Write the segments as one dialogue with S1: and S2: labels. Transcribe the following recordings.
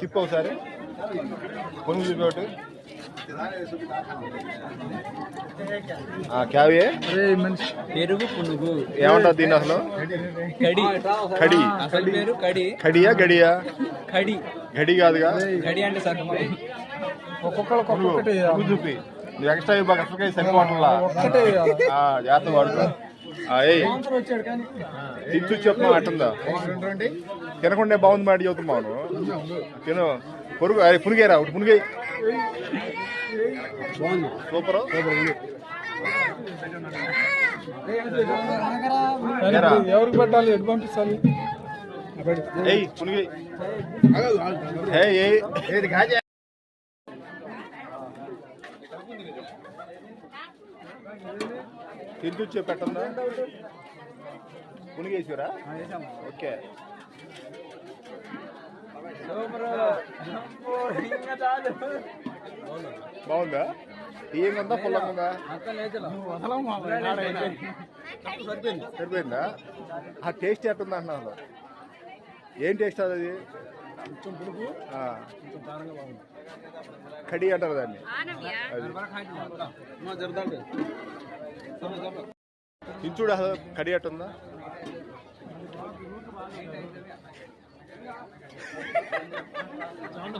S1: తిప్పు ఒకసారి. పునుగు
S2: పెరుగు పునుగు
S1: ఏమంటారు దీన్ని అసలు?
S2: కడి.
S1: కడి.
S2: అసలు పేరు కడి.
S1: కడియా గడియా?
S2: కడి.
S1: గడి కాదుగా?
S2: కడి అంటే
S1: పునుగు పునుగు చూపి. నువ్వు ఎక్స్ట్రా ఇవ్వక అసలుకే సరిపోవట్లా? ఆ, జాగ్రత్త వాడుకో. ఆ, ఏయ్. తిచ్చు చెప్పు అట్టుందా తినకుండా బాగుంది మాట చెబుతున్నావు తిను. పొరుగు అరే పునిగేరా ఒకటి పునిగే సూపర్.
S3: ఎవరికి పెట్టాలి? ఎటు
S1: గాజా తింటూ పెట్టందా? పునిగేసారా ఓకే. బాగుందా? తీయంగా ఉందా పుల్లంగా ఉందా సరిపోయిందా. ఆ టేస్ట్ ఎట్టుందా అంటున్నాను ఏం టేస్ట్ అది ఆ. కడి అంటారు దాన్ని. అసలు కడి అట్టుందా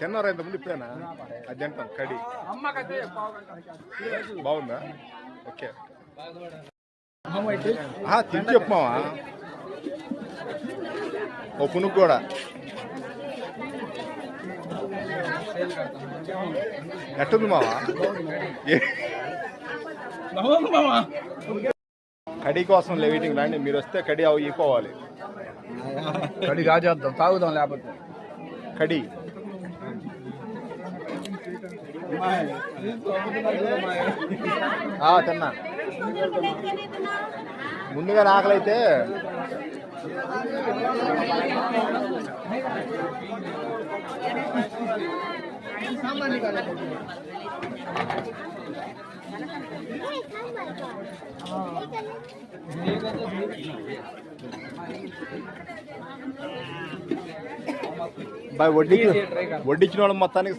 S1: తిన్నారా ఇంతకుముందు ఇప్పుడేనా? అది తింటాం కడి. బాగుందా? ఓకే. తిని చెప్పమావా ఓ పునుగు కూడా. ఎట్టుంది మావా? కడి కోసం వెయిటింగ్ రండి. మీరు వస్తే కడి అవి అయిపోవాలి
S3: కడి కాజేద్దాం. తాగుదాం లేకపోతే.
S1: కడి. తిన్నా. ముందుగా రాకలైతే. వడ్డీ వడ్డించిన వాళ్ళు మొత్తానికి